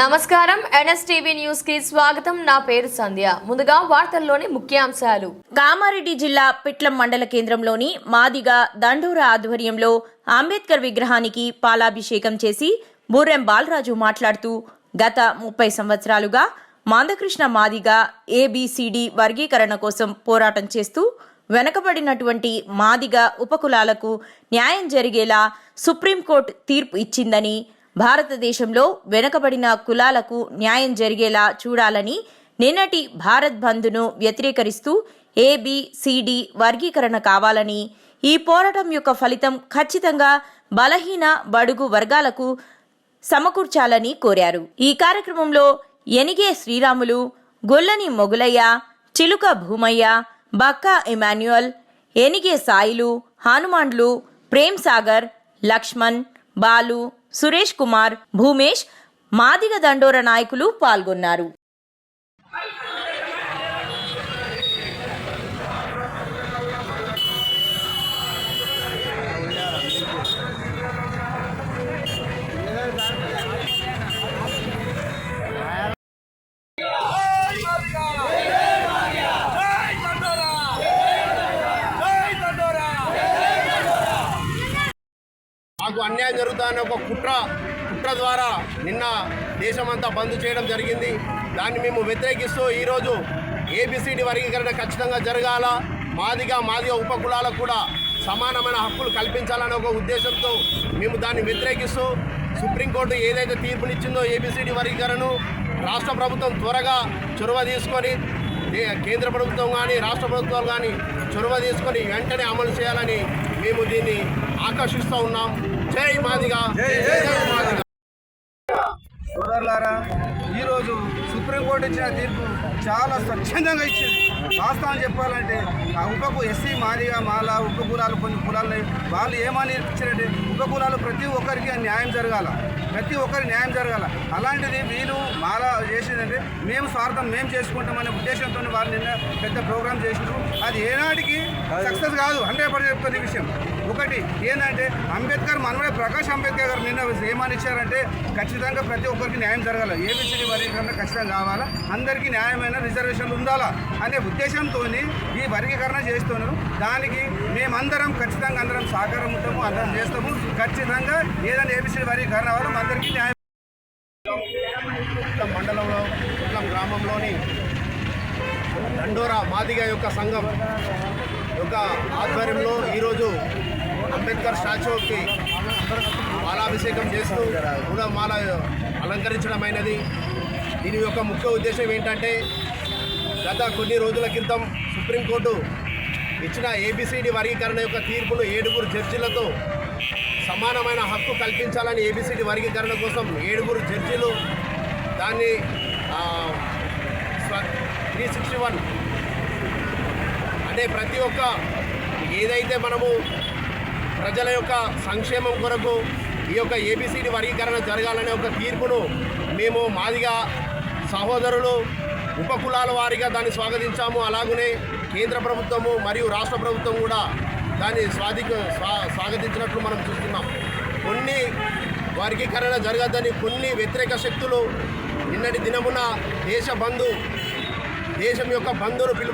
నమస్కారం. ఎన్ఎస్టీవీ న్యూస్కి స్వాగతం. నా పేరు సంధ్య. ముందుగా వార్తల్లోని ముఖ్యాంశాలు. కామారెడ్డి జిల్లా పిట్లం మండల కేంద్రంలోని మాదిగ దండూర ఆధ్వర్యంలో అంబేద్కర్ విగ్రహానికి పాలాభిషేకం చేసి బూరెం బాలరాజు మాట్లాడుతూ గత ముప్పై సంవత్సరాలుగా మాందకృష్ణ మాదిగ ఏబిసిడి వర్గీకరణ కోసం పోరాటం చేస్తూ వెనకబడినటువంటి మాదిగ ఉపకులాలకు న్యాయం జరిగేలా సుప్రీంకోర్టు తీర్పు ఇచ్చిందని భారతదేశంలో వెనుకబడిన కులాలకు న్యాయం జరిగేలా చూడాలని నిన్నటి భారత్ బంద్ను వ్యతిరేకరిస్తూ ఏబిసిడి వర్గీకరణ కావాలని ఈ పోరాటం యొక్క ఫలితం ఖచ్చితంగా బలహీన బడుగు వర్గాలకు సమకూర్చాలని కోరారు. ఈ కార్యక్రమంలో ఎనిగే శ్రీరాములు గొల్లని మొగులయ్య చిలుక భూమయ్య బక్కా ఎమాన్యుయల్ ఎనిగే సాయిలు హనుమాన్లు ప్రేమ్ సాగర్ లక్ష్మణ్ బాలు సురేష్ కుమార్ భూమేష్ మాదిగ దండోర నాయకులు పాల్గొన్నారు. అన్యాయం జరుగుతుందనే ఒక కుట్ర కుట్ర ద్వారా నిన్న దేశమంతా బంద్ చేయడం జరిగింది. దాన్ని మేము వ్యతిరేకిస్తూ ఈరోజు ఏబిసిడి వర్గీకరణ ఖచ్చితంగా జరగాల. మాదిగా మాదిగా ఉపకులాలకు కూడా సమానమైన హక్కులు కల్పించాలనే ఒక ఉద్దేశంతో మేము దాన్ని వ్యతిరేకిస్తూ సుప్రీంకోర్టు ఏదైతే తీర్పునిచ్చిందో ఏబిసిడి వర్గీకరణను రాష్ట్ర ప్రభుత్వం త్వరగా చొరవ తీసుకొని కేంద్ర ప్రభుత్వం కానీ రాష్ట్ర ప్రభుత్వాలు కానీ చొరవ తీసుకొని వెంటనే అమలు చేయాలని మేము దీన్ని ఆకర్షిస్తూ ఉన్నాం. జై మాదిగా. జై మాదిగా. సోదరులారా ఈరోజు సుప్రీంకోర్టు ఇచ్చిన తీర్పు చాలా స్వచ్ఛందంగా ఇచ్చింది. వాస్తవం చెప్పాలంటే ఆ ఉపకు ఎస్సీ మాదిగా మాల ఉపకులాలు కొన్ని కులాలని వాళ్ళు ఏమని ఇచ్చారంటే ఉపకులాలు ప్రతి ఒక్కరికి న్యాయం జరగాల. ప్రతి ఒక్కరికి న్యాయం జరగాల. అలాంటిది వీళ్ళు మాల చేసిందంటే మేము స్వార్థం మేము చేసుకుంటామనే ఉద్దేశంతో వాళ్ళు నిన్న పెద్ద ప్రోగ్రామ్ చేసినారు. అది ఏనాటికి సక్సెస్ కాదు హండ్రెడ్ పర్సెంట్ చెప్తున్న విషయం. ఒకటి ఏంటంటే అంబేద్కర్ మనవడే ప్రకాష్ అంబేద్కర్ గారు నిన్న ఏమని ఇచ్చారంటే ఖచ్చితంగా ప్రతి ఒక్కరికి న్యాయం జరగాలి. ఏబిసిడి వర్గీకరణ ఖచ్చితంగా కావాలా? అందరికీ న్యాయమైన రిజర్వేషన్లు ఉండాలా? అనే ఉద్దేశంతో ఈ వర్గీకరణ చేస్తున్నారు. దానికి మేమందరం ఖచ్చితంగా అందరం సహకారం ఉంటాము అందరం చేస్తాము. ఖచ్చితంగా ఏదైనా ఏబిసిడి వర్గీకరణ వల్ల అందరికీ న్యాయం. మండలంలో పుట్లం గ్రామంలోని దండోరా మాదిగ యొక్క సంఘం యొక్క ఆధ్వర్యంలో ఈరోజు అంబేద్కర్ స్టాచ్యూకి మాలాభిషేకం చేస్తూ కూడా మాల అలంకరించడమైనది. దీని యొక్క ముఖ్య ఉద్దేశం ఏంటంటే గత కొన్ని రోజుల క్రితం సుప్రీంకోర్టు ఇచ్చిన ఏబిసిడి వర్గీకరణ యొక్క తీర్పును ఏడుగురు జడ్జీలతో సమానమైన హక్కు కల్పించాలని ఏబిసిడి వర్గీకరణ కోసం ఏడుగురు జడ్జీలు దాన్ని త్రీ సిక్స్టీ వన్ అంటే ప్రతి ఒక్క ఏదైతే మనము ప్రజల యొక్క సంక్షేమం కొరకు ఈ యొక్క ఏబిసిడి వర్గీకరణ జరగాలనే ఒక తీర్పును మేము మాదిగా సహోదరులు ఉపకులాల వారిగా దాన్ని స్వాగతించాము. అలాగనే కేంద్ర ప్రభుత్వము మరియు రాష్ట్ర ప్రభుత్వం కూడా దాన్ని స్వాధి స్వా స్వాగతించినట్లు మనం చూస్తున్నాం. కొన్ని వర్గీకరణ జరగద్దని కొన్ని వ్యతిరేక శక్తులు నిన్నటి దినమున దేశ బంధు దేశం యొక్క బంధును పిలుపు